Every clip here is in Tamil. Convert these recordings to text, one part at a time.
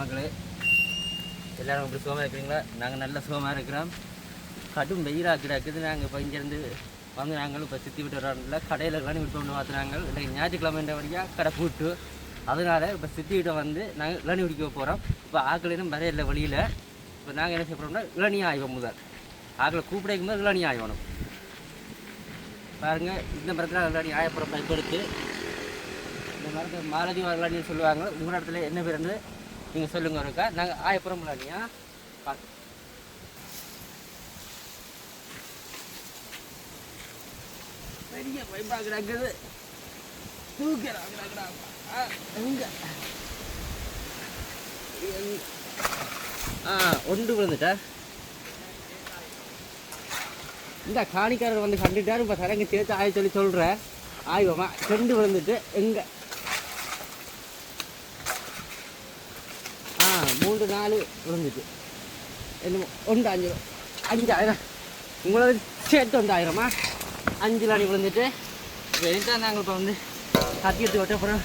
மக்களே. எல்லோரும் இப்படி சுகமாக இருக்கிறீங்களா? நாங்கள் நல்ல சுகமாக இருக்கிறோம். கடும் வெயிலாக கிடக்குது. நாங்கள் இப்போ இங்கேருந்து வந்து நாங்களும் இப்போ சுற்றி விட்டு வரோம்ல கடையில் எல்லாம் விட்டு ஒன்று பார்த்துனாங்க இல்லை ஞாயிற்றுக்கிழமை வழியாக கடை கூட்டு அதனால இப்போ சுற்றி வந்து நாங்கள் இளநி குடிக்க போகிறோம் இப்போ ஆக்களிலும் வரைய இல்லை வழியில் இப்போ நாங்கள் என்ன செய்யப்படுறோம்னா இளநி ஆய்வம் முதல். ஆக்களை கூப்பிடைக்கும் போது இளநி ஆய்வணும். பாருங்க இந்த மரத்தில் இளநி ஆயப்புறம் பைப் இந்த மரத்தை மாலதி வரலான்னு சொல்லுவாங்க. உங்கள் இடத்துல என்ன பேருன்னு நீங்கள் சொல்லுங்கள் இருக்கா நாங்கள் ஆயப்புறம் இளநியா பார்த்து பெரிய பயப்பாக்குறாக்குது கிடக்குது தூக்கிறாங்க ஆ ஒன்று விழுந்துட்டா? இந்த காணிக்காரர் வந்து கண்டுட்டாரு இப்போ சரங்க சேர்த்து ஆய சொல்லி சொல்கிறேன் ஆய்வமா ரெண்டு விழுந்துட்டு எங்கே ஆ மூன்று நாலு விழுந்துட்டு. என்னமோ ஒன்று அஞ்சு அஞ்சாயிரம். உங்களது சேர்த்து ஒன்றாயிரமா? அஞ்சு லாடி விழுந்துட்டு. வெயிட்டாக நாங்கள் இப்போ வந்து கத்தி எடுத்து விட்ட அப்புறம்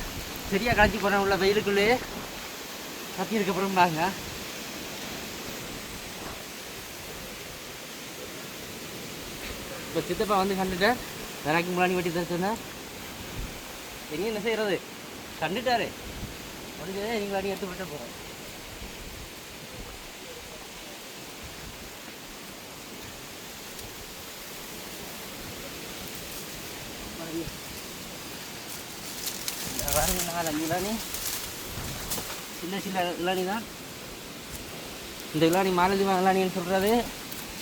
சரியாக காய்ச்சி போகிறோம் உள்ள வெயிலுக்குள்ளேயே கத்தி இருக்க அப்புறம் பாருங்க. இப்போ சித்தப்பா வந்து கண்டுட்டேன் எனக்கு முன்னாடி வெட்டி தர சொன்னேன் இனி என்ன செய்யறது கண்டுட்டாரு. முடிஞ்சதே நீங்கள் அடி எடுத்து விட்ட போகிறோம் பாருங்க நாலு அஞ்சு இளானி சின்ன சின்ன இளானி தான் இந்த இளானி மாலதி இளானின்னு சொல்கிறது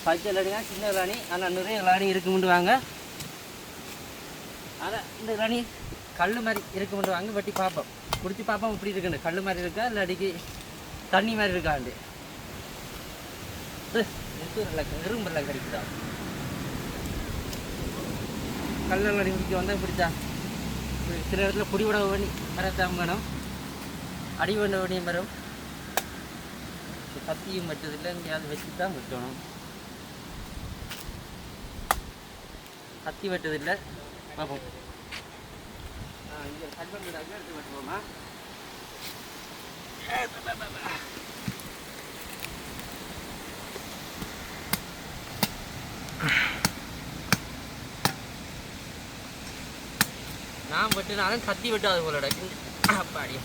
பச்சை இளானி தான் சின்ன இளானி ஆனால் நிறைய இளானி இருக்குமுண்டு வாங்க ஆனால் இந்த இளானி கல் மாதிரி இருக்குமுண்டு வாங்க வெட்டி பார்ப்போம் குடிச்சு பார்ப்போம் இப்படி இருக்குன்னு கல் மாதிரி இருக்கா இல்லாட்டிக்கு தண்ணி மாதிரி இருக்காண்டு எறும்பெல்லாம் கிடைக்குதா கல்லெல்லாம் குடிக்க வந்தால் இப்படித்தா சில இடத்துல குடி வணி வேணி மரத்தாம் வேணும் அடிவண்ட வணி மரம் கத்தியும் வச்சதில்லை எங்கேயாவது வச்சு தான் வெட்டணும் கத்தி வெட்டதில்லை பார்ப்போம் இங்கே கல்வெட்டு வீடாக எடுத்து வெட்டுவோமா நான் வெட்டினாலும் கத்தி வெட்டாது போல அப்பாடி.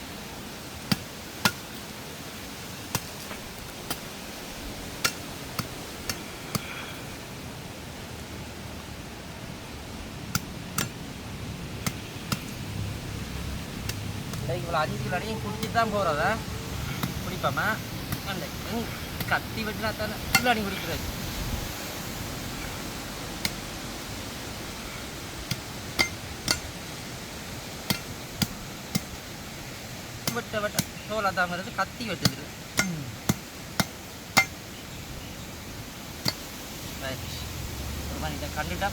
இவ்வளோ அஞ்சு லடையும் குடிச்சிட்டு தான் போகிறதா குடிப்பாமா? அந்த கத்தி வெட்டினா தானே இல்லாடி குடிக்கிறது. வெட்ட வெட்ட தோலா தாங்கிறது கத்தி வெட்டுது Right. கண்டுட்டா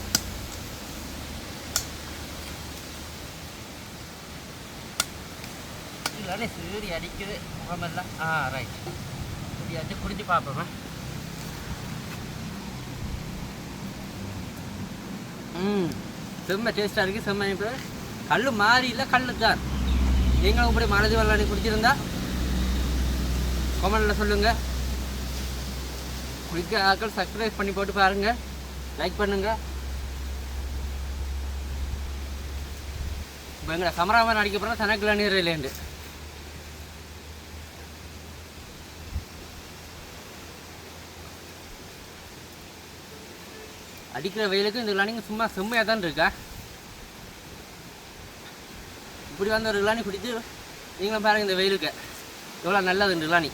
இல்லைன்னு சீடி அடிக்குது முகமெல்லாம் ஆ ரைட் இப்படியாச்சும் குடிச்சு பார்ப்போமா. ம். செம்ம டேஸ்ட்டாக இருக்குது செம்ம இப்போ கல் மாறி இல்லை கல் தான். நீங்களும் இப்படி மனது வெள்ளாணி குடிச்சிருந்தா கமெண்டில் சொல்லுங்கள் குடிக்க ஆக்கள் சப்ஸ்கிரைப் பண்ணி போட்டு பாருங்கள் லைக் பண்ணுங்கள் இப்போ எங்களை கமராமன் அடிக்க போகிறோம் தனக்கு நீர் அடிக்கிற வெயிலுக்கு இந்த இளானிங்க சும்மா செம்மையாக தான் இருக்கா? இப்படி வந்து ஒரு இளானி குடித்து நீங்களும் பாருங்கள் இந்த வெயிலுக்கு. எவ்வளோ நல்லது இந்த இளானி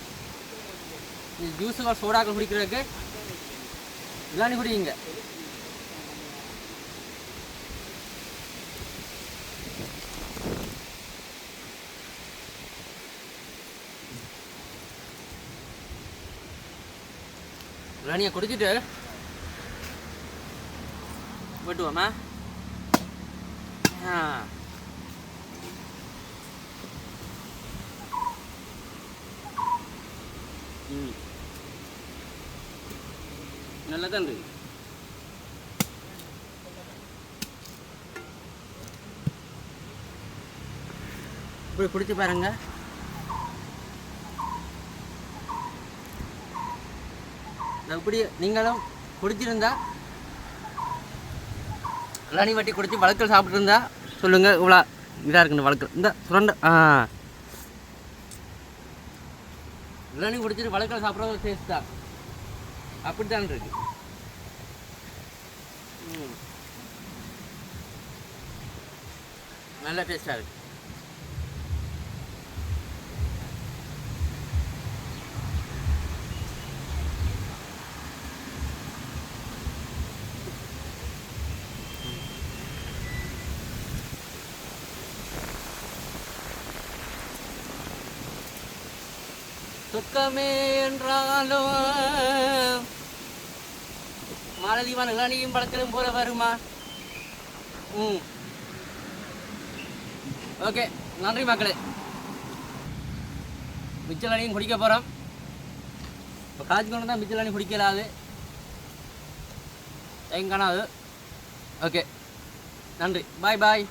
இந்த ஜூஸுகள் சோடாக்கள் குடிக்கிறதுக்கு இளானி குடிங்க. இளானியை குடிச்சிட்டு வெட்டுவோமா ஆ ம் நல்லா தான் இருக்கு இப்படி குடிச்சு பாருங்க. இப்படி நீங்களும் குடிச்சிருந்தா இளநீ வட்டி குடிச்சு வழக்கல் சாப்பிட்ருந்தா சொல்லுங்கள் இவ்வளோ இதாக இருக்குன்னு வழக்கல். இந்த சுரண்ட ஆ. இளநீ குடிச்சிட்டு வழக்கல் சாப்பிட்றது டேஸ்ட் தான் அப்படித்தான் இருக்கு இருக்குது நல்ல டேஸ்டாக இருக்குது துக்கமே என்றாலும் மாலதீவான இளநியும் பழக்கிலும் போல வருமா? ம். ஓகே நன்றி மக்களே. அணியும் குடிக்க போகிறோம் இப்போ காய்ச்சி கொண்டு தான் அணி குடிக்கலாது எங்க காணாது ஓகே நன்றி. பாய் பாய்.